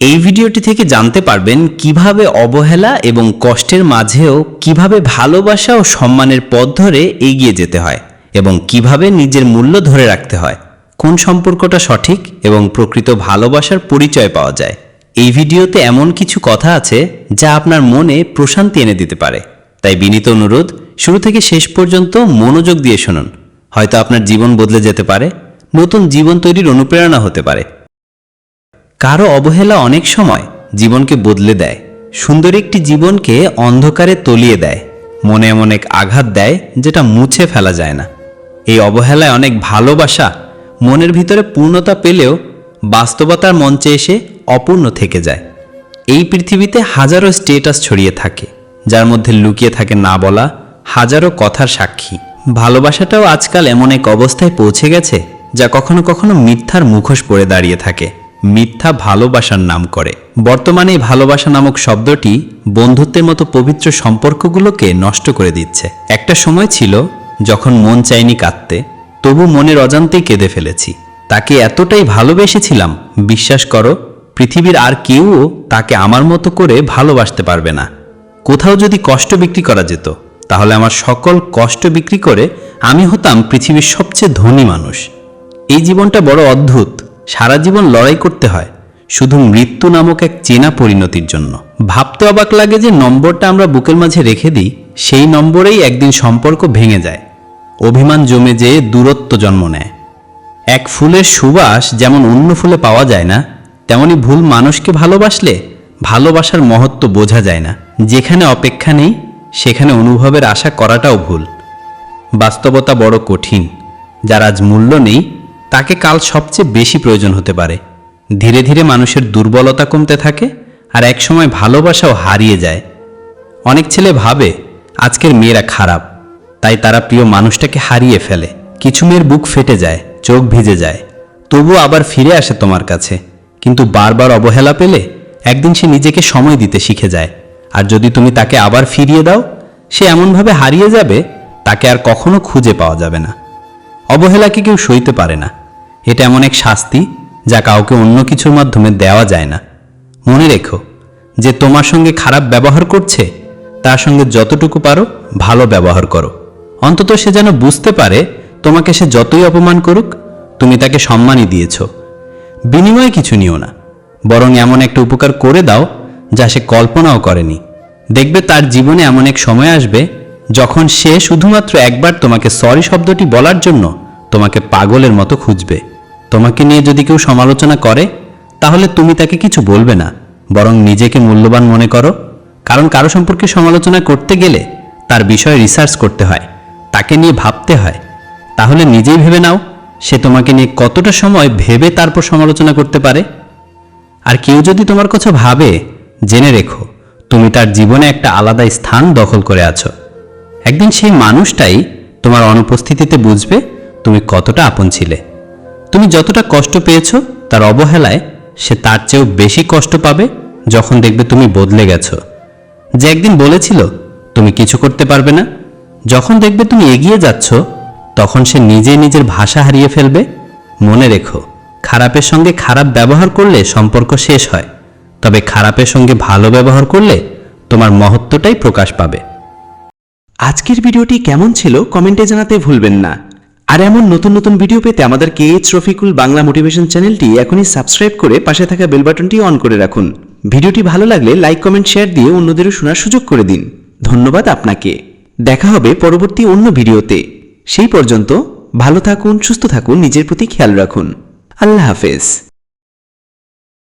এই ভিডিওটি থেকে জানতে পারবেন কীভাবে অবহেলা এবং কষ্টের মাঝেও কীভাবে ভালোবাসা ও সম্মানের পথ ধরে এগিয়ে যেতে হয় এবং কীভাবে নিজের মূল্য ধরে রাখতে হয়, কোন সম্পর্কটা সঠিক এবং প্রকৃত ভালোবাসার পরিচয় পাওয়া যায়। এই ভিডিওতে এমন কিছু কথা আছে যা আপনার মনে প্রশান্তি এনে দিতে পারে। তাই বিনীত অনুরোধ, শুরু থেকে শেষ পর্যন্ত মনোযোগ দিয়ে শুনুন। হয়তো আপনার জীবন বদলে যেতে পারে, নতুন জীবন তৈরির অনুপ্রেরণা হতে পারে। কারও অবহেলা অনেক সময় জীবনকে বদলে দেয়। সুন্দর একটি জীবনকে অন্ধকারে তলিয়ে দেয়। মনে এমন এক আঘাত দেয় যেটা মুছে ফেলা যায় না। এই অবহেলায় অনেক ভালোবাসা মনের ভিতরে পূর্ণতা পেলেও বাস্তবতার মঞ্চে এসে অপূর্ণ থেকে যায়। এই পৃথিবীতে হাজারো স্টেটাস ছড়িয়ে থাকে, যার মধ্যে লুকিয়ে থাকে না বলা, হাজারো কথার সাক্ষী। ভালোবাসাটাও আজকাল এমন এক অবস্থায় পৌঁছে গেছে, যা কখনো কখনো মিথ্যার মুখোশ পড়ে দাঁড়িয়ে থাকে। মিথ্যা ভালোবাসার নাম করে। বর্তমানে এই ভালোবাসা নামক শব্দটি বন্ধুত্বের মতো পবিত্র সম্পর্কগুলোকে নষ্ট করে দিচ্ছে। একটা সময় ছিল যখন মন চায়নি কাঁদতে, তবু মনের অজান্তেই কেঁদে ফেলেছি। তাকে এতটাই ভালোবেসেছিলাম, বিশ্বাস করো, পৃথিবীর আর কেউও তাকে আমার মতো করে ভালোবাসতে পারবে না। কোথাও যদি কষ্ট বিক্রি করা যেত, তাহলে আমার সকল কষ্ট বিক্রি করে আমি হতাম পৃথিবীর সবচেয়ে ধনী মানুষ। এই জীবনটা বড় অদ্ভুত। সারা জীবন লড়াই করতে হয়। শুধু মৃত্যু নামক এক চেনা পরিণতির জন্য। ভাবতে অবাক লাগে যে নম্বরটা আমরা বুকের মাঝে রেখে দিই, সেই নম্বরেই একদিন সম্পর্ক ভেঙে যায়। অভিমান জমে যেয়ে দূরত্ব জন্ম নেয়। এক ফুলের সুবাস যেমন অন্য ফুলে পাওয়া যায় না, তেমনি ভুল মানুষকে ভালোবাসলে ভালোবাসার মহত্ব বোঝা যায় না। যেখানে অপেক্ষা নেই, সেখানে অনুভবের আশা করাটাও ভুল। বাস্তবতা বড় কঠিন। যার আজ মূল্য নেই তাকে কাল সবচেয়ে বেশি প্রয়োজন হতে পারে। ধীরে ধীরে মানুষের দুর্বলতা কমতে থাকে আর একসময় ভালোবাসাও হারিয়ে যায়। অনেক ছেলে ভাবে, আজকের মেয়েরা খারাপ। তাই তারা প্রিয় মানুষটাকে হারিয়ে ফেলে। কিছু মেয়ের বুক ফেটে যায়, চোখ ভিজে যায়। তবু আবার ফিরে আসে তোমার কাছে। কিন্তু বারবার অবহেলা পেলে একদিন সে নিজেকে সময় দিতে শিখে যায়। আর যদি তুমি তাকে আবার ফিরিয়ে দাও, সে এমনভাবে হারিয়ে যাবে, তাকে আর কখনো খুঁজে পাওয়া যাবে না। অবহেলাকে কেউ সইতে পারে না। এটা এমন এক শাস্তি যা কাউকে অন্য কিছুর মাধ্যমে দেওয়া যায় না। মনে রেখো যে তোমার সঙ্গে খারাপ ব্যবহার করছে, তার সঙ্গে যতটুকু পারো ভালো ব্যবহার করো। অন্তত সে যেন বুঝতে পারে তোমাকে সে যতই অপমান করুক, তুমি তাকে সম্মানই দিয়েছ। বিনিময়ে কিছু নিও না, বরং এমন একটা উপকার করে দাও যা সে কল্পনাও করেনি। দেখবে তার জীবনে এমন এক সময় আসবে যখন সে শুধুমাত্র একবার তোমাকে সরি শব্দটি বলার জন্য তোমাকে পাগলের মতো খুঁজবে। তোমাকে নিয়ে যদি কেউ সমালোচনা করে, তাহলে তুমি তাকে কিছু বলবে না, বরং নিজেকে মূল্যবান মনে করো। কারণ কারও সম্পর্কে সমালোচনা করতে গেলে তার বিষয়ে রিসার্চ করতে হয়, তাকে নিয়ে ভাবতে হয়। তাহলে নিজেই ভেবে নাও সে তোমাকে নিয়ে কতটা সময় ভেবে তারপর সমালোচনা করতে পারে। আর কেউ যদি তোমার কথা ভাবে, জেনে রেখো, তুমি তার জীবনে একটা আলাদা স্থান দখল করে আছো। একদিন সেই মানুষটাই তোমার অনুপস্থিতিতে বুঝবে তুমি কতটা আপন ছিলে। তুমি যতটা কষ্ট পেয়েছ তার অবহেলায় সে তার চেয়েও বেশি কষ্ট পাবে যখন দেখবে তুমি বদলে গেছো। যে একদিন বলেছিল, তুমি কিছু করতে পারবে না। যখন দেখবে তুমি এগিয়ে যাচ্ছ, তখন সে নিজে নিজের ভাষা হারিয়ে ফেলবে। মনে রেখো, খারাপের সঙ্গে খারাপ ব্যবহার করলে সম্পর্ক শেষ হয়। তবে খারাপের সঙ্গে ভালো ব্যবহার করলে তোমার মহত্বটাই প্রকাশ পাবে। আজকের ভিডিওটি কেমন ছিল কমেন্টে জানাতে ভুলবেন না। আর এমন নতুন নতুন ভিডিও পেতে আমাদের K H Rafiqul Bangla motivation চ্যানেলটি এখনই সাবস্ক্রাইব করে পাশে থাকা বেল বাটনটি অন করে রাখুন। ভিডিওটি ভালো লাগলে লাইক কমেন্ট শেয়ার দিয়ে অন্যদেরও শোনার সুযোগ করে দিন। ধন্যবাদ আপনাকে। দেখা হবে পরবর্তী অন্য ভিডিওতে। সেই পর্যন্ত ভালো থাকুন, সুস্থ থাকুন, নিজের প্রতি খেয়াল রাখুন। আল্লাহ হাফেজ।